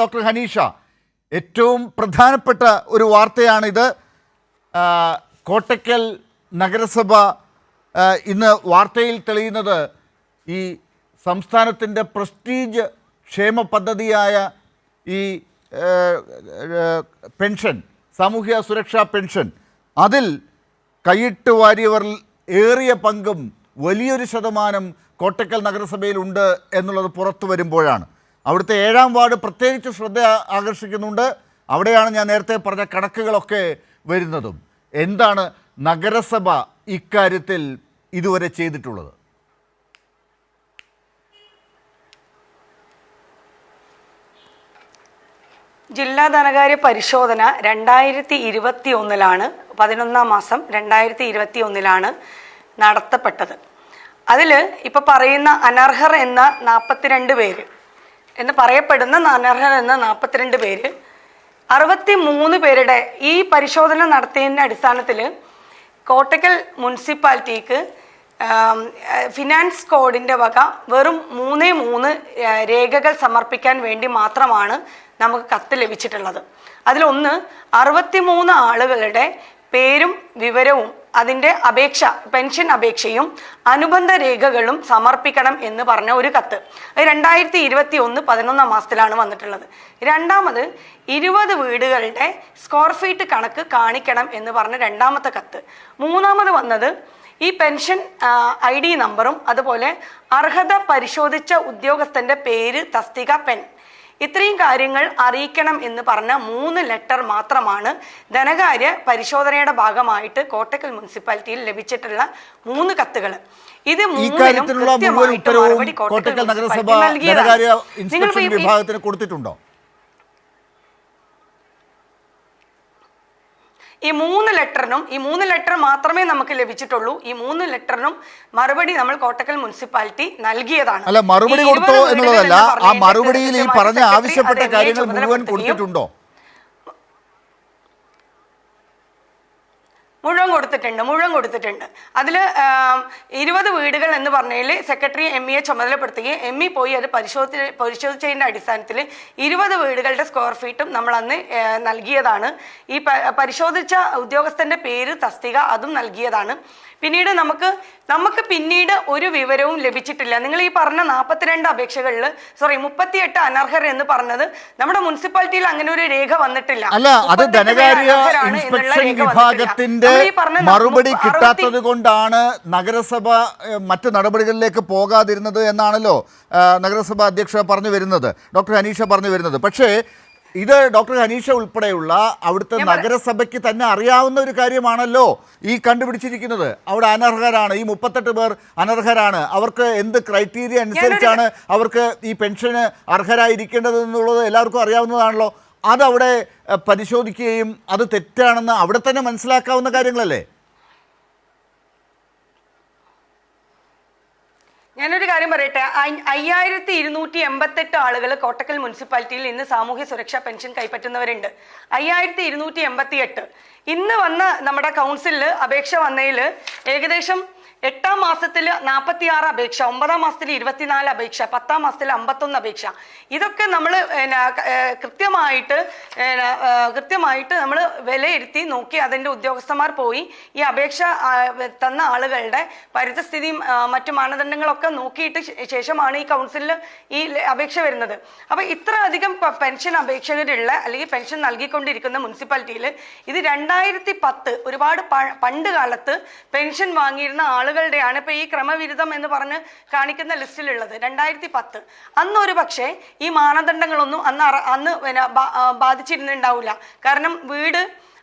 Doctor Haneesha ഏറ്റവും പ്രധാനപ്പെട്ട ഒരു വാർത്തയാണിത്. കോട്ടക്കൽ നഗരസഭ ഇന്ന് വാർത്തയിൽ തെളിയുന്നത് ഈ സംസ്ഥാനത്തിന്റെ പ്രസ്റ്റീജ് ക്ഷേമ പദ്ധതിയായ ഈ പെൻഷൻ സാമൂഹ്യ സുരക്ഷാ പെൻഷൻ അതിൽ കൈയിട്ട് വാരിയവരിൽ ഏറിയ പങ്കും വലിയൊരു ശതമാനം കോട്ടക്കൽ നഗരസഭയിലുണ്ട് എന്നുള്ളത് പുറത്തു വരുമ്പോഴാണ്. അവിടുത്തെ ഏഴാം വാർഡ് പ്രത്യേകിച്ച് ശ്രദ്ധ ആകർഷിക്കുന്നുണ്ട്. അവിടെയാണ് ഞാൻ നേരത്തെ പറഞ്ഞ കണക്കുകളൊക്കെ വരുന്നതും. എന്താണ് നഗരസഭ ഇക്കാര്യത്തിൽ ഇതുവരെ ചെയ്തിട്ടുള്ളത്? ജില്ലാ ധനകാര്യ പരിശോധന രണ്ടായിരത്തി ഇരുപത്തി ഒന്നിലാണ് പതിനൊന്നാം മാസം രണ്ടായിരത്തി ഇരുപത്തി ഒന്നിലാണ് നടത്തപ്പെട്ടത്. അതിൽ ഇപ്പോൾ പറയുന്ന അനർഹർ എന്ന നാൽപ്പത്തിരണ്ട് പേര് എന്ന് പറയപ്പെടുന്ന അനർഹർ എന്ന നാൽപ്പത്തിരണ്ട് പേര് അറുപത്തി മൂന്ന് പേരുടെ ഈ പരിശോധന നടത്തിയതിന്റെ അടിസ്ഥാനത്തിൽ കോട്ടക്കൽ മുനിസിപ്പാലിറ്റിക്ക് ഫിനാൻസ് കോഡിന്റെ വക വെറും മൂന്നേ മൂന്ന് രേഖകൾ സമർപ്പിക്കാൻ വേണ്ടി മാത്രമാണ് നമുക്ക് കത്ത് ലഭിച്ചിട്ടുള്ളത്. അതിലൊന്ന് അറുപത്തിമൂന്ന് ആളുകളുടെ പേരും വിവരവും അതിന്റെ അപേക്ഷ പെൻഷൻ അപേക്ഷയും അനുബന്ധ രേഖകളും സമർപ്പിക്കണം എന്ന് പറഞ്ഞ ഒരു കത്ത്. അത് രണ്ടായിരത്തി ഇരുപത്തി ഒന്ന് പതിനൊന്നാം മാസത്തിലാണ് വന്നിട്ടുള്ളത്. രണ്ടാമത് ഇരുപത് വീടുകളുടെ സ്ക്വയർ ഫീറ്റ് കണക്ക് കാണിക്കണം എന്ന് പറഞ്ഞ രണ്ടാമത്തെ കത്ത്. മൂന്നാമത് വന്നത് ഈ പെൻഷൻ ഐ ഡി നമ്പറും അതുപോലെ അർഹത പരിശോധിച്ച ഉദ്യോഗസ്ഥന്റെ പേര് തസ്തിക പെൻ. ഇത്രയും കാര്യങ്ങൾ അറിയിക്കണം എന്ന് പറഞ്ഞ മൂന്ന് ലെറ്റർ മാത്രമാണ് ധനകാര്യ പരിശോധനയുടെ ഭാഗമായിട്ട് കോട്ടക്കൽ മുനിസിപ്പാലിറ്റിയിൽ ലഭിച്ചിട്ടുള്ള മൂന്ന് കത്തുകൾ ഇത് മൂന്നിലും ഇക്കാര്യത്തിലുള്ള കൃത്യമായിട്ട് മറുപടി കോട്ടക്കൽ നഗരസഭ മുനിസിപ്പാലിറ്റി നൽകിയതാണ്. നിങ്ങൾ കൊടുത്തിട്ടുണ്ടോ ഈ മൂന്ന് ലെറ്ററിനും ഈ മൂന്ന് ലെറ്റർ മാത്രമേ നമുക്ക് ലഭിച്ചിട്ടുള്ളൂ. ഈ മൂന്ന് ലെറ്ററിനും മറുപടി നമ്മൾ കോട്ടക്കൽ മുനിസിപ്പാലിറ്റി നൽകിയതാണ്. അല്ല മറുപടി കൊടുത്തോ എന്നുള്ളതല്ല ആ മറുപടിയിൽ ഈ പറഞ്ഞ ആവശ്യപ്പെട്ട കാര്യങ്ങൾ മുഴുവൻ കൊടുത്തിട്ടുണ്ടോ? മുഴുവൻ കൊടുത്തിട്ടുണ്ട് മുഴുവൻ കൊടുത്തിട്ടുണ്ട്. അതിൽ ഇരുപത് വീടുകൾ എന്ന് പറഞ്ഞതിൽ സെക്രട്ടറി എം ഇയെ ചുമതലപ്പെടുത്തുകയും എം ഇ പോയി അത് പരിശോധി പരിശോധിച്ചതിന്റെ അടിസ്ഥാനത്തിൽ ഇരുപത് വീടുകളുടെ സ്ക്വയർ ഫീറ്റും നമ്മൾ അന്ന് നൽകിയതാണ്. ഈ പരിശോധിച്ച ഉദ്യോഗസ്ഥന്റെ പേര് തസ്തിക അതും നൽകിയതാണ്. പിന്നീട് നമുക്ക് നമുക്ക് പിന്നീട് ഒരു വിവരവും ലഭിച്ചിട്ടില്ല. നിങ്ങൾ ഈ പറഞ്ഞ നാൽപ്പത്തിരണ്ട് അപേക്ഷകളിൽ സോറി മുപ്പത്തിയെട്ട് അനർഹർ എന്ന് പറഞ്ഞത് നമ്മുടെ മുനിസിപ്പാലിറ്റിയിൽ അങ്ങനെ ഒരു രേഖ വന്നിട്ടില്ല. അല്ല അത് ധനകാര്യ ഇൻസ്പെക്ഷൻ വിഭാഗത്തിന്റെ മറുപടി കിട്ടാത്തത് കൊണ്ടാണ് നഗരസഭ മറ്റു നടപടികളിലേക്ക് പോകാതിരുന്നത് എന്നാണല്ലോ നഗരസഭ അധ്യക്ഷ പറഞ്ഞു വരുന്നത്. ഡോക്ടർ അനീഷ പറഞ്ഞു വരുന്നത്. പക്ഷേ ഇത് ഡോക്ടർ ഹനീഷ ഉൾപ്പെടെയുള്ള അവിടുത്തെ നഗരസഭയ്ക്ക് തന്നെ അറിയാവുന്ന ഒരു കാര്യമാണല്ലോ ഈ കണ്ടുപിടിച്ചിരിക്കുന്നത്. അവിടെ അനർഹരാണ്. ഈ മുപ്പത്തെട്ട് പേർ അനർഹരാണ്. അവർക്ക് എന്ത് ക്രൈറ്റീരിയ അനുസരിച്ചാണ് അവർക്ക് ഈ പെൻഷന് അർഹരായിരിക്കേണ്ടത് എന്നുള്ളത് എല്ലാവർക്കും അറിയാവുന്നതാണല്ലോ. അതവിടെ പരിശോധിക്കുകയും അത് തെറ്റാണെന്ന് അവിടെ തന്നെ മനസ്സിലാക്കാവുന്ന കാര്യങ്ങളല്ലേ? ഞാനൊരു കാര്യം പറയട്ടെ. അയ്- അയ്യായിരത്തി ഇരുന്നൂറ്റി എൺപത്തെട്ട് ആളുകൾ കോട്ടക്കൽ മുനിസിപ്പാലിറ്റിയിൽ ഇന്ന് സാമൂഹ്യ സുരക്ഷാ പെൻഷൻ കൈപ്പറ്റുന്നവരുണ്ട്. അയ്യായിരത്തി ഇരുന്നൂറ്റി എൺപത്തി എട്ട് ഇന്ന് വന്ന നമ്മുടെ കൗൺസിലിൽ അപേക്ഷ വന്നതിൽ ഏകദേശം എട്ടാം മാസത്തിൽ നാൽപ്പത്തി ആറ് അപേക്ഷ ഒമ്പതാം മാസത്തിൽ ഇരുപത്തിനാല് അപേക്ഷ പത്താം മാസത്തിൽ അമ്പത്തൊന്ന് അപേക്ഷ. ഇതൊക്കെ നമ്മൾ കൃത്യമായിട്ട് കൃത്യമായിട്ട് നമ്മൾ വിലയിരുത്തി നോക്കി അതിന്റെ ഉദ്യോഗസ്ഥന്മാർ പോയി ഈ അപേക്ഷ തന്ന ആളുകളുടെ പരിതസ്ഥിതിയും മറ്റു മാനദണ്ഡങ്ങളൊക്കെ നോക്കിയിട്ട് ശേഷമാണ് ഈ കൗൺസിലിൽ ഈ അപേക്ഷ വരുന്നത്. അപ്പോൾ ഇത്ര അധികം പെൻഷൻ അപേക്ഷകരുള്ള അല്ലെങ്കിൽ പെൻഷൻ നൽകിക്കൊണ്ടിരിക്കുന്ന മുനിസിപ്പാലിറ്റിയിൽ ഇത് രണ്ടായിരത്തി പത്ത് ഒരുപാട് പണ്ട് കാലത്ത് പെൻഷൻ വാങ്ങിയിരുന്ന ആളുകളുടെയാണ് ഇപ്പൊ ഈ ക്രമവിരുദ്ധം എന്ന് പറഞ്ഞ് കാണിക്കുന്ന ലിസ്റ്റിലുള്ളത്. രണ്ടായിരത്തി പത്ത് അന്ന് ഒരു പക്ഷേ ഈ മാനദണ്ഡങ്ങളൊന്നും അന്ന് അന്ന് പിന്നെ ബാധിച്ചിരുന്നുണ്ടാവില്ല. കാരണം വീട്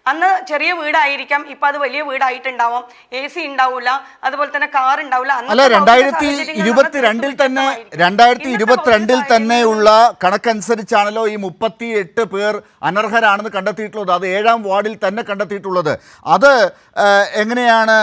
അന്ന് ചെറിയ വീടായിരിക്കാം ഇപ്പൊ അത് വലിയ വീടായിട്ടുണ്ടാവും എ സി ഉണ്ടാവില്ല അതുപോലെ തന്നെ കാർ ഉണ്ടാവില്ല അല്ല രണ്ടായിരത്തി ഇരുപത്തിരണ്ടിൽ തന്നെ. രണ്ടായിരത്തി ഇരുപത്തിരണ്ടിൽ തന്നെയുള്ള കണക്കനുസരിച്ചാണല്ലോ ഈ മുപ്പത്തി എട്ട് പേർ അനർഹരാണെന്ന് കണ്ടെത്തിയിട്ടുള്ളത്. അത് ഏഴാം വാർഡിൽ തന്നെ കണ്ടെത്തിയിട്ടുള്ളത്. അത് എങ്ങനെയാണ്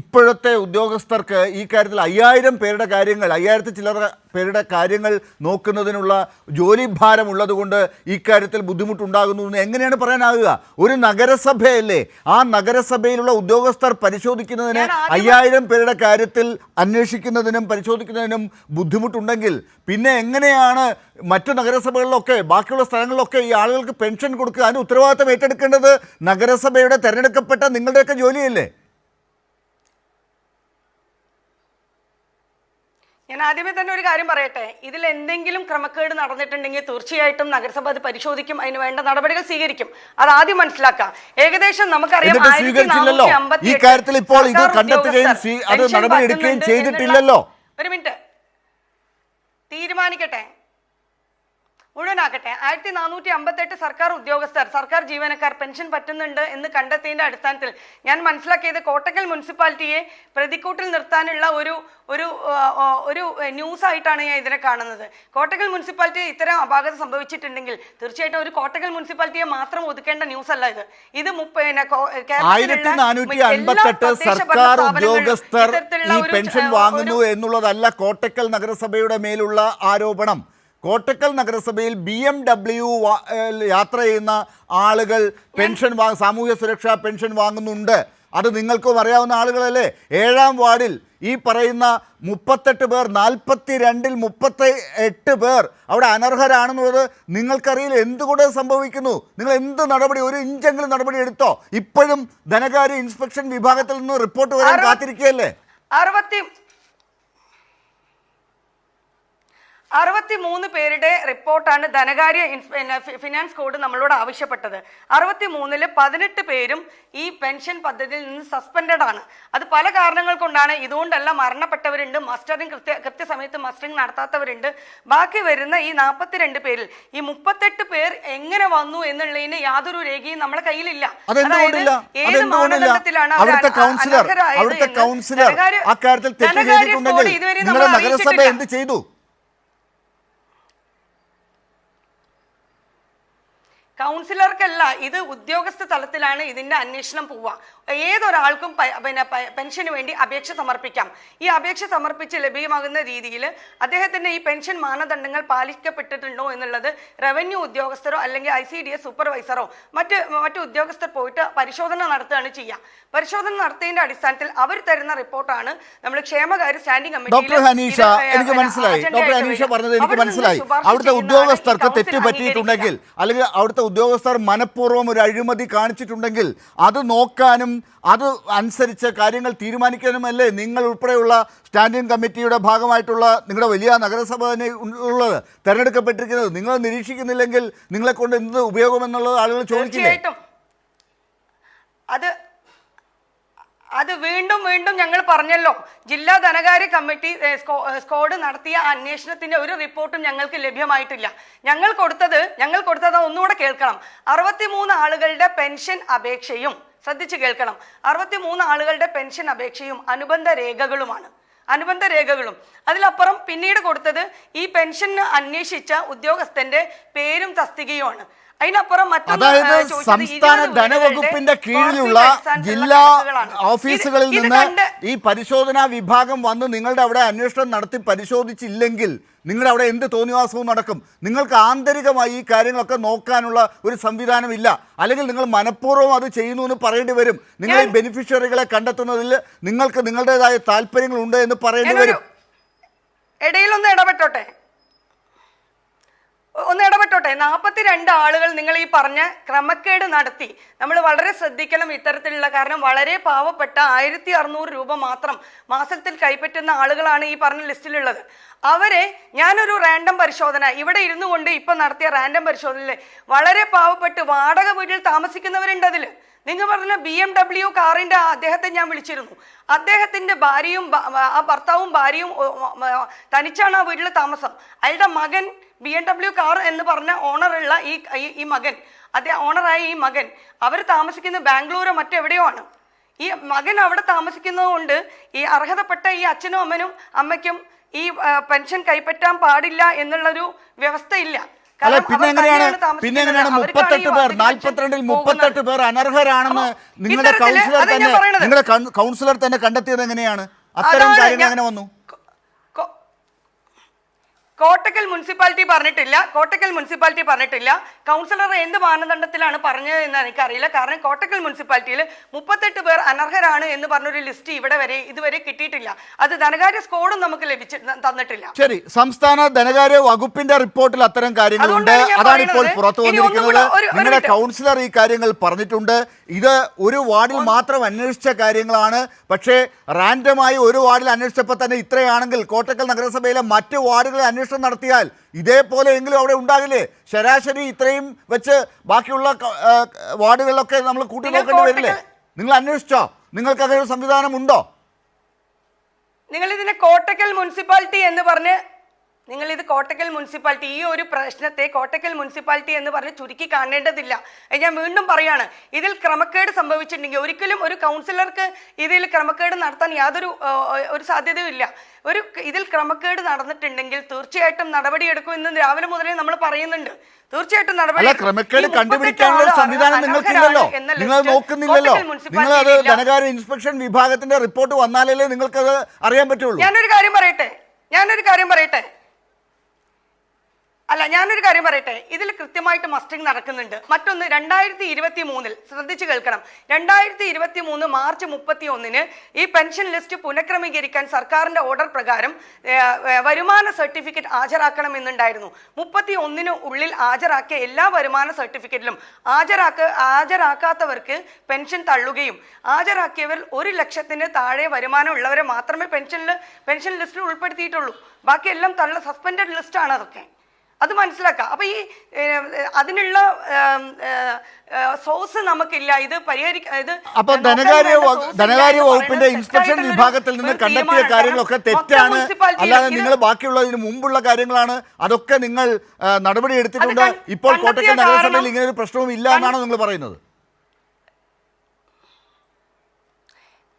ഇപ്പോഴത്തെ ഉദ്യോഗസ്ഥർക്ക് ഈ കാര്യത്തിൽ അയ്യായിരം പേരുടെ കാര്യങ്ങൾ അയ്യായിരത്തി ചില്ലറ പേരുടെ കാര്യങ്ങൾ നോക്കുന്നതിനുള്ള ജോലിഭാരം ഉള്ളതുകൊണ്ട് ഇക്കാര്യത്തിൽ ബുദ്ധിമുട്ടുണ്ടാകുന്നു എന്ന് എങ്ങനെയാണ് പറയാനാകുക? ഒരു നഗരസഭയല്ലേ? ആ നഗരസഭയിലുള്ള ഉദ്യോഗസ്ഥർ പരിശോധിക്കുന്നതിന് അയ്യായിരം പേരുടെ കാര്യത്തിൽ അന്വേഷിക്കുന്നതിനും പരിശോധിക്കുന്നതിനും ബുദ്ധിമുട്ടുണ്ടെങ്കിൽ പിന്നെ എങ്ങനെയാണ് മറ്റു നഗരസഭകളിലൊക്കെ ബാക്കിയുള്ള സ്ഥലങ്ങളിലൊക്കെ ഈ ആളുകൾക്ക് പെൻഷൻ കൊടുക്കുക? അതിന് ഉത്തരവാദിത്തം ഏറ്റെടുക്കേണ്ടത് നഗരസഭയുടെ തെരഞ്ഞെടുക്കപ്പെട്ട നിങ്ങളുടെയൊക്കെ ജോലിയല്ലേ? ഞാൻ ആദ്യമേ തന്നെ ഒരു കാര്യം പറയട്ടെ. ഇതിൽ എന്തെങ്കിലും ക്രമക്കേട് നടന്നിട്ടുണ്ടെങ്കിൽ തീർച്ചയായിട്ടും നഗരസഭ അത് പരിശോധിക്കും. അതിന് വേണ്ട നടപടികൾ സ്വീകരിക്കും. അത് ആദ്യം മനസ്സിലാക്കാം. ഏകദേശം നമുക്കറിയാം ഈ കാര്യത്തിൽ ഇപ്പോൾ ഇത് കണ്ടെത്തുകയും അത് ചെയ്തിട്ടില്ലല്ലോ? ഒരു മിനിറ്റ്. തീരുമാനിക്കട്ടെ. മുഴുവനാക്കട്ടെ. ആയിരത്തി നാനൂറ്റി അമ്പത്തെട്ട് സർക്കാർ ഉദ്യോഗസ്ഥർ സർക്കാർ ജീവനക്കാർ പെൻഷൻ പറ്റുന്നുണ്ട് എന്ന് കണ്ടെത്തിയതിന്റെ അടിസ്ഥാനത്തിൽ ഞാൻ മനസ്സിലാക്കിയത് കോട്ടക്കൽ മുനിസിപ്പാലിറ്റിയെ പ്രതിക്കൂട്ടിൽ നിർത്താനുള്ള ഒരു ഒരു ഒരു ന്യൂസ് ആയിട്ടാണ് ഞാൻ ഇതിനെ കാണുന്നത്. കോട്ടക്കൽ മുനിസിപ്പാലിറ്റി ഇത്തരം അപാകത സംഭവിച്ചിട്ടുണ്ടെങ്കിൽ തീർച്ചയായിട്ടും ഒരു കോട്ടക്കൽ മുനിസിപ്പാലിറ്റിയെ മാത്രം ഒതുക്കേണ്ട ന്യൂസ് അല്ല ഇത് ഇത് ആയിരത്തി നാനൂറ്റി അൻപത്തെട്ട് സർക്കാർ ഉദ്യോഗസ്ഥർ ഈ പെൻഷൻ വാങ്ങുന്നു എന്നുള്ളതല്ല കോട്ടക്കൽ നഗരസഭയുടെ മേലുള്ള ആരോപണം. കോട്ടക്കൽ നഗരസഭയിൽ ബി എം ഡബ്ല്യു യാത്ര ചെയ്യുന്ന ആളുകൾ പെൻഷൻ വാ സാമൂഹ്യ സുരക്ഷാ പെൻഷൻ വാങ്ങുന്നുണ്ട്. അത് നിങ്ങൾക്കും അറിയാവുന്ന ആളുകളല്ലേ? ഏഴാം വാർഡിൽ ഈ പറയുന്ന മുപ്പത്തെട്ട് പേർ നാൽപ്പത്തി രണ്ടിൽ മുപ്പത്തി എട്ട് പേർ അവിടെ അനർഹരാണെന്നുള്ളത് നിങ്ങൾക്കറിയില്ല. എന്തുകൊണ്ട് സംഭവിക്കുന്നു? നിങ്ങൾ എന്ത് നടപടി? ഒരു ഇഞ്ചെങ്കിലും നടപടി എടുത്തോ? ഇപ്പോഴും ധനകാര്യ ഇൻസ്പെക്ഷൻ വിഭാഗത്തിൽ നിന്ന് റിപ്പോർട്ട് വരാൻ കാത്തിരിക്കുകയല്ലേ? അറുപത്തി അറുപത്തി മൂന്ന് പേരുടെ റിപ്പോർട്ടാണ് ധനകാര്യ ഫിനാൻസ് കോഡ് നമ്മളോട് ആവശ്യപ്പെട്ടത്. അറുപത്തി മൂന്നിൽ പതിനെട്ട് പേരും ഈ പെൻഷൻ പദ്ധതിയിൽ നിന്ന് സസ്പെൻഡഡ് ആണ്. അത് പല കാരണങ്ങൾ കൊണ്ടാണ്. ഇതുകൊണ്ടല്ല മരണപ്പെട്ടവരുണ്ട് മസ്റ്ററിംഗ് കൃത്യ കൃത്യസമയത്ത് മസ്റ്ററിംഗ് നടത്താത്തവരുണ്ട്. ബാക്കി വരുന്ന ഈ നാൽപ്പത്തിരണ്ട് പേരിൽ ഈ മുപ്പത്തെട്ട് പേർ എങ്ങനെ വന്നു എന്നുള്ളതിന് യാതൊരു രേഖയും നമ്മുടെ കയ്യിലില്ല. അതായത് ഏത് മാനദണ്ഡത്തിലാണ് അവർ ധനകാര്യ- ഇതുവരെ നമ്മൾ ചെയ്തു? കൗൺസിലർക്കല്ല ഇത് ഉദ്യോഗസ്ഥ തലത്തിലാണ് ഇതിന്റെ അന്വേഷണം പോവുക. ഏതൊരാൾക്കും പിന്നെ പെൻഷന് വേണ്ടി അപേക്ഷ സമർപ്പിക്കാം. ഈ അപേക്ഷ സമർപ്പിച്ച് ലഭ്യമാകുന്ന രീതിയിൽ അദ്ദേഹത്തിന്റെ ഈ പെൻഷൻ മാനദണ്ഡങ്ങൾ പാലിക്കപ്പെട്ടിട്ടുണ്ടോ എന്നുള്ളത് റവന്യൂ ഉദ്യോഗസ്ഥരോ അല്ലെങ്കിൽ ഐ സി ഡി എസ് സൂപ്പർവൈസറോ മറ്റ് മറ്റു ഉദ്യോഗസ്ഥർ പോയിട്ട് പരിശോധന നടത്തുകയാണ് ചെയ്യുക. പരിശോധന നടത്തിയതിന്റെ അടിസ്ഥാനത്തിൽ അവർ തരുന്ന റിപ്പോർട്ടാണ് നമ്മൾ ക്ഷേമകാര്യ സ്റ്റാൻഡിംഗ് കമ്മിറ്റി ഡോക്ടർ ഹനീഷ എനിക്ക് മനസ്സിലായി. ഡോക്ടർ ഹനീഷ പറഞ്ഞത് എനിക്ക് മനസ്സിലായി. അവിടുത്തെ ഉദ്യോഗസ്ഥർക്ക് തെറ്റ് പറ്റിയിട്ടുണ്ടെങ്കിൽ അല്ലെങ്കിൽ അവിടുത്തെ ഉദ്യോഗസ്ഥർ മനഃപൂർവം ഒരു അഴിമതി കാണിച്ചിട്ടുണ്ടെങ്കിൽ അത് നോക്കാനും അത് അനുസരിച്ച് കാര്യങ്ങൾ തീരുമാനിക്കാനുമല്ലേ നിങ്ങൾ ഉൾപ്പെടെയുള്ള സ്റ്റാൻഡിംഗ് കമ്മിറ്റിയുടെ ഭാഗമായിട്ടുള്ള നിങ്ങളുടെ വലിയ നഗരസഭ തന്നെ ഉള്ളത് തെരഞ്ഞെടുക്കപ്പെട്ടിരിക്കുന്നത്. നിങ്ങൾ നിരീക്ഷിക്കുന്നില്ലെങ്കിൽ നിങ്ങളെ കൊണ്ട് എന്ത് ഉപയോഗമെന്നുള്ളത് ആളുകൾ ചോദിക്കില്ലേ? അത് അത് വീണ്ടും വീണ്ടും ഞങ്ങൾ പറഞ്ഞല്ലോ. ജില്ലാ ധനകാര്യ കമ്മിറ്റി സ്കോഡ് നടത്തിയ അന്വേഷണത്തിന്റെ ഒരു റിപ്പോർട്ടും ഞങ്ങൾക്ക് ലഭ്യമായിട്ടില്ല. ഞങ്ങൾ കൊടുത്തത് ഞങ്ങൾ കൊടുത്തത് ഒന്നുകൂടെ കേൾക്കണം. അറുപത്തിമൂന്ന് ആളുകളുടെ പെൻഷൻ അപേക്ഷയും ശ്രദ്ധിച്ചു കേൾക്കണം. അറുപത്തിമൂന്ന് ആളുകളുടെ പെൻഷൻ അപേക്ഷയും അനുബന്ധ രേഖകളുമാണ്. അനുബന്ധ രേഖകളും. അതിലപ്പുറം പിന്നീട് കൊടുത്തത് ഈ പെൻഷൻ അന്വേഷിച്ച ഉദ്യോഗസ്ഥന്റെ പേരും തസ്തികയുമാണ്. അതിനപ്പുറം അതായത് സംസ്ഥാന ധനവകുപ്പിന്റെ കീഴിലുള്ള ജില്ലാ ഓഫീസുകളിൽ നിന്ന് ഈ പരിശോധനാ വിഭാഗം വന്ന് നിങ്ങളുടെ അവിടെ അന്വേഷണം നടത്തി പരിശോധിച്ചില്ലെങ്കിൽ നിങ്ങളുടെ അവിടെ എന്ത് തോന്നിവാസവും നടക്കും? നിങ്ങൾക്ക് ആന്തരികമായി ഈ കാര്യങ്ങളൊക്കെ നോക്കാനുള്ള ഒരു സംവിധാനമില്ല. അല്ലെങ്കിൽ നിങ്ങൾ മനഃപൂർവം അത് ചെയ്യുന്നു എന്ന് പറയേണ്ടി വരും. നിങ്ങൾ ഈ ബെനിഫിഷ്യറികളെ കണ്ടെത്തുന്നതിൽ നിങ്ങൾക്ക് നിങ്ങളുടേതായ താല്പര്യങ്ങളുണ്ട് എന്ന് പറയേണ്ടി വരും. ഇടയിലൊന്ന് ഇടപെട്ടോട്ടെ? ഒന്ന് ഇടപെട്ടോട്ടെ. നാൽപ്പത്തിരണ്ട് ആളുകൾ നിങ്ങൾ ഈ പറഞ്ഞ ക്രമക്കേട് നടത്തി. നമ്മൾ വളരെ ശ്രദ്ധിക്കണം ഇത്തരത്തിലുള്ള കാരണം. വളരെ പാവപ്പെട്ട ആയിരത്തി അറുന്നൂറ് രൂപ മാത്രം മാസത്തിൽ കൈപ്പറ്റുന്ന ആളുകളാണ് ഈ പറഞ്ഞ ലിസ്റ്റിലുള്ളത്. അവരെ ഞാനൊരു റാൻഡം പരിശോധന ഇവിടെ ഇരുന്നു കൊണ്ട് ഇപ്പം നടത്തിയ റാൻഡം പരിശോധനയിൽ വളരെ പാവപ്പെട്ട് വാടക വീട്ടിൽ താമസിക്കുന്നവരുണ്ട് അതിൽ നിങ്ങൾ പറഞ്ഞ ബി എം ഡബ്ല്യു കാറിന്റെ അദ്ദേഹത്തെ ഞാൻ വിളിച്ചിരുന്നു. അദ്ദേഹത്തിന്റെ ഭാര്യയും ആ ഭർത്താവും ഭാര്യയും തനിച്ചാണ് ആ വീട്ടിൽ താമസം. അയാളുടെ മകൻ ബി എം ഡബ്ല്യു കാർ എന്ന് പറഞ്ഞ ഓണറുള്ള ഈ ഈ- ഈ മകൻ അതേ ഓണറായ ഈ മകൻ അവർ താമസിക്കുന്ന ബാംഗ്ലൂരോ മറ്റെവിടെയോ ആണ്. ഈ മകൻ അവിടെ താമസിക്കുന്നത് കൊണ്ട് ഈ അർഹതപ്പെട്ട ഈ അച്ഛനും അമ്മനും അമ്മയ്ക്കും ഈ പെൻഷൻ കൈപ്പറ്റാൻ പാടില്ല എന്നുള്ളൊരു വ്യവസ്ഥയില്ല. അല്ല പിന്നെ എങ്ങനെയാണ്? പിന്നെ എങ്ങനെയാണ്? മുപ്പത്തെട്ട് പേർ നാൽപ്പത്തിരണ്ടിൽ മുപ്പത്തെട്ട് പേർ അനർഹരാണെന്ന് നിങ്ങളുടെ കൗൺസിലർ തന്നെ നിങ്ങളുടെ കൗൺസിലർ തന്നെ കണ്ടെത്തിയത് എങ്ങനെയാണ്? അത്തരം കാര്യങ്ങൾ എങ്ങനെ വന്നു? കോട്ടക്കൽ മുനിസിപ്പാലിറ്റി പറഞ്ഞിട്ടില്ല കോട്ടക്കൽ മുനിസിപ്പാലിറ്റി പറഞ്ഞിട്ടില്ല. കൗൺസിലർ എന്ത് മാനദണ്ഡത്തിലാണ് പറഞ്ഞത് എന്ന് എനിക്കറിയില്ല. കാരണം കോട്ടക്കൽ മുനിസിപ്പാലിറ്റിയിൽ മുപ്പത്തെട്ട് പേർ അനർഹരാണ് എന്ന് പറഞ്ഞൊരു ലിസ്റ്റ് ഇവിടെ വരെ ഇതുവരെ കിട്ടിയിട്ടില്ല. അത് ധനകാര്യ സ്കോഡും നമുക്ക് ലഭിച്ച് തന്നിട്ടില്ല. ശരി സംസ്ഥാന ധനകാര്യ വകുപ്പിന്റെ റിപ്പോർട്ടിൽ അത്തരം കാര്യങ്ങളുണ്ട്. അതാണ് ഇപ്പോൾ. പുറത്തു വന്നിരിക്കുന്നത്. നിങ്ങളുടെ കൗൺസിലർ ഈ കാര്യങ്ങൾ പറഞ്ഞിട്ടുണ്ട്. ഇത് ഒരു വാർഡിൽ മാത്രം അന്വേഷിച്ച കാര്യങ്ങളാണ്. പക്ഷേ റാൻഡമായി ഒരു വാർഡിൽ അന്വേഷിച്ചപ്പോൾ തന്നെ ഇത്രയാണെങ്കിൽ കോട്ടക്കൽ നഗരസഭയിലെ മറ്റ് വാർഡുകളിൽ അന്വേഷണം നടത്തിയാൽ ഇതേപോലെയെങ്കിലും അവിടെ ഉണ്ടാകില്ലേ? ശരാശരി ഇത്രയും വെച്ച് ബാക്കിയുള്ള വാർഡുകളിലൊക്കെ നമ്മൾ കൂട്ടി നോക്കേണ്ടി വരില്ലേ? നിങ്ങൾ അന്വേഷിച്ചോ? നിങ്ങൾക്ക് അതൊരു സംവിധാനം ഉണ്ടോ? നിങ്ങൾ ഇതിനെ കോട്ടക്കൽ മുനിസിപ്പാലിറ്റി എന്ന് പറഞ്ഞ് നിങ്ങൾ ഇത് കോട്ടക്കൽ മുനിസിപ്പാലിറ്റി ഈ ഒരു പ്രശ്നത്തെ കോട്ടക്കൽ മുനിസിപ്പാലിറ്റി എന്ന് പറഞ്ഞ് ചുരുക്കി കാണേണ്ടതില്ല. ഞാൻ വീണ്ടും പറയാണ് ഇതിൽ ക്രമക്കേട് സംഭവിച്ചിട്ടുണ്ടെങ്കിൽ ഒരിക്കലും ഒരു കൗൺസിലർക്ക് ഇതിൽ ക്രമക്കേട് നടത്താൻ യാതൊരു ഒരു സാധ്യതയും ഇല്ല. ഒരു ഇതിൽ ക്രമക്കേട് നടന്നിട്ടുണ്ടെങ്കിൽ തീർച്ചയായിട്ടും നടപടിയെടുക്കും എന്ന് രാവിലെ മുതലേ നമ്മൾ പറയുന്നുണ്ട്. തീർച്ചയായിട്ടും നടപടി ക്രമക്കേട് ഈ 38 കണ്ടുപിടിക്കാനുള്ള സംവിധാനം നിങ്ങൾക്കില്ലല്ലോ നിങ്ങൾ നോക്കുന്നില്ലല്ലോ. നിങ്ങൾ അത് ധനകാര്യ ഇൻസ്പെക്ഷൻ വിഭാഗത്തിന്റെ റിപ്പോർട്ട് വന്നാലല്ലേ നിങ്ങൾക്കത് അറിയാൻ പറ്റുള്ളൂ. ഞാനൊരു കാര്യം പറയട്ടെ? ഞാനൊരു കാര്യം പറയട്ടെ? അല്ല ഞാനൊരു കാര്യം പറയട്ടെ. ഇതിൽ കൃത്യമായിട്ട് മസ്റ്റിംഗ് നടക്കുന്നുണ്ട്. മറ്റൊന്ന് രണ്ടായിരത്തി ഇരുപത്തി മൂന്നിൽ ശ്രദ്ധിച്ചു കേൾക്കണം. രണ്ടായിരത്തി ഇരുപത്തി മൂന്ന് മാർച്ച് മുപ്പത്തി ഒന്നിന് ഈ പെൻഷൻ ലിസ്റ്റ് പുനഃക്രമീകരിക്കാൻ സർക്കാരിന്റെ ഓർഡർ പ്രകാരം വരുമാന സർട്ടിഫിക്കറ്റ് ഹാജരാക്കണമെന്നുണ്ടായിരുന്നു. മുപ്പത്തി ഒന്നിന് ഉള്ളിൽ ഹാജരാക്കിയ എല്ലാ വരുമാന സർട്ടിഫിക്കറ്റിലും ഹാജരാക്ക ഹാജരാക്കാത്തവർക്ക് പെൻഷൻ തള്ളുകയും ഹാജരാക്കിയവർ ഒരു ലക്ഷത്തിന് താഴെ വരുമാനം ഉള്ളവരെ മാത്രമേ പെൻഷനിൽ പെൻഷൻ ലിസ്റ്റിൽ ഉൾപ്പെടുത്തിയിട്ടുള്ളൂ. ബാക്കിയെല്ലാം തള്ള സസ്പെൻഡഡ് ലിസ്റ്റാണ് അതൊക്കെ. അത് മനസ്സിലാക്കാം. അപ്പോൾ ഈ അതിനുള്ള സോഴ്സ് നമുക്കില്ല. ഇത് പരിഹരിക്കാൻ ഇത് അപ്പൊ ധനകാര്യ ധനകാര്യ വകുപ്പിന്റെ ഇൻസ്പെക്ഷൻ വിഭാഗത്തിൽ നിന്ന് കണ്ടെത്തിയ കാര്യങ്ങളൊക്കെ തെറ്റാണ്. അല്ലാതെ നിങ്ങൾ ബാക്കിയുള്ളതിന് മുമ്പുള്ള കാര്യങ്ങളാണ്. അതൊക്കെ നിങ്ങൾ നടപടി എടുത്തിട്ടുണ്ട്. ഇപ്പോൾ കോട്ടയം നഗരസഭയിൽ ഇങ്ങനെ ഒരു പ്രശ്നവും ഇല്ല എന്നാണ് നിങ്ങൾ പറയുന്നത്.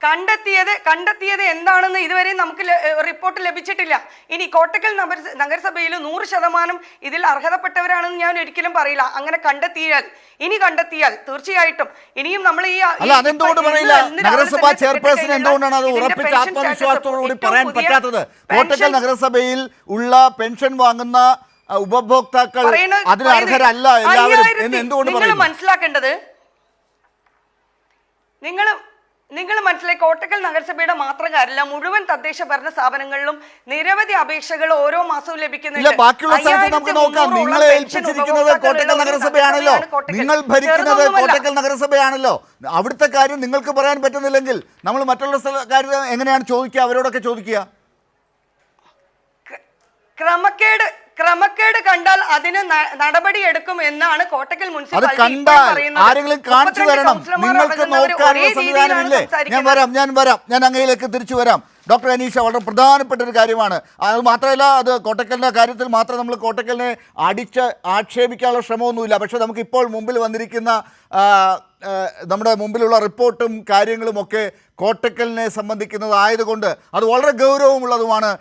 കണ്ടെത്തിയത് കണ്ടെത്തിയത് എന്താണെന്ന് ഇതുവരെ നമുക്ക് റിപ്പോർട്ട് ലഭിച്ചിട്ടില്ല. ഇനി കോട്ടക്കൽ നഗര- നഗരസഭയിൽ നൂറ് ശതമാനം ഇതിൽ അർഹതപ്പെട്ടവരാണെന്ന് ഞാൻ ഒരിക്കലും പറയില്ല. അങ്ങനെ കണ്ടെത്തിയാൽ ഇനി കണ്ടെത്തിയാൽ തീർച്ചയായിട്ടും ഇനിയും നമ്മൾ ഈ അല്ല അതെന്തുകൊണ്ട് പറയില്ല? നഗരസഭാ ചെയർപേഴ്സൺ എന്തുകൊണ്ടാണ് അത് ഉറപ്പിച്ച് ആത്മവിശ്വാസത്തോടുകൂടി പറയാൻ പറ്റാത്തത്? കോട്ടക്കൽ നഗരസഭയിൽ ഉള്ള പെൻഷൻ വാങ്ങുന്ന ഉപഭോക്താക്കൾ അതിന് അർഹരല്ല എല്ലാവരും എന്ന് എന്തുകൊണ്ട് മനസ്സിലാക്കേണ്ടത് നിങ്ങൾ നിങ്ങൾ മനസ്സിലായി കോട്ടക്കൽ നഗരസഭയുടെ മാത്രം കാര്യമില്ല മുഴുവൻ തദ്ദേശ ഭരണ സ്ഥാപനങ്ങളിലും നിരവധി അപേക്ഷകൾ ഓരോ മാസവും ലഭിക്കുന്നുണ്ട്. ബാക്കിയുള്ള സ്ഥലത്ത് നമുക്ക് നോക്കാം. 1500 നിങ്ങളെ ഏൽപ്പിച്ചിരിക്കുന്നത് കോട്ടക്കൽ നഗരസഭയാണല്ലോ. നിങ്ങൾ ഭരിക്കുന്നത് കോട്ടക്കൽ നഗരസഭയാണല്ലോ. അവിടുത്തെ കാര്യം നിങ്ങൾക്ക് പറയാൻ പറ്റുന്നില്ലെങ്കിൽ നമ്മൾ മറ്റുള്ള സ്ഥല കാര്യം എങ്ങനെയാണ് ചോദിക്കുക? അവരോടൊക്കെ ചോദിക്കുക. ക്രമക്കേട് ക്രമക്കേട് കണ്ടാൽ അതിന് നടപടി എടുക്കും എന്നാണ് കോട്ടക്കൽ മുനിസിപ്പാലിറ്റി പറയുന്നത്. ആരെങ്കിലും കാണിച്ചു 32 വരണം. നിങ്ങൾക്ക് അടങ്ങുന്നവർ നോക്കാനുള്ള ഒരേ സംവിധാനമില്ലേ രീതിയിലാണ് ഞാൻ വരാം ഞാൻ വരാം ഞാൻ അങ്ങയിലേക്ക് തിരിച്ചു വരാം. ഡോക്ടർ അനീഷ വളരെ പ്രധാനപ്പെട്ട ഒരു കാര്യമാണ്. അത് മാത്രമല്ല അത് കോട്ടക്കലിന്റെ കാര്യത്തിൽ മാത്രം നമ്മൾ കോട്ടക്കലിനെ അടിച്ച് ആക്ഷേപിക്കാനുള്ള ശ്രമമൊന്നുമില്ല. പക്ഷേ നമുക്കിപ്പോൾ മുമ്പിൽ വന്നിരിക്കുന്ന നമ്മുടെ മുമ്പിലുള്ള റിപ്പോർട്ടും കാര്യങ്ങളുമൊക്കെ കോട്ടക്കലിനെ സംബന്ധിക്കുന്നതായതുകൊണ്ട് അത് വളരെ ഗൗരവമുള്ളതുമാണ്.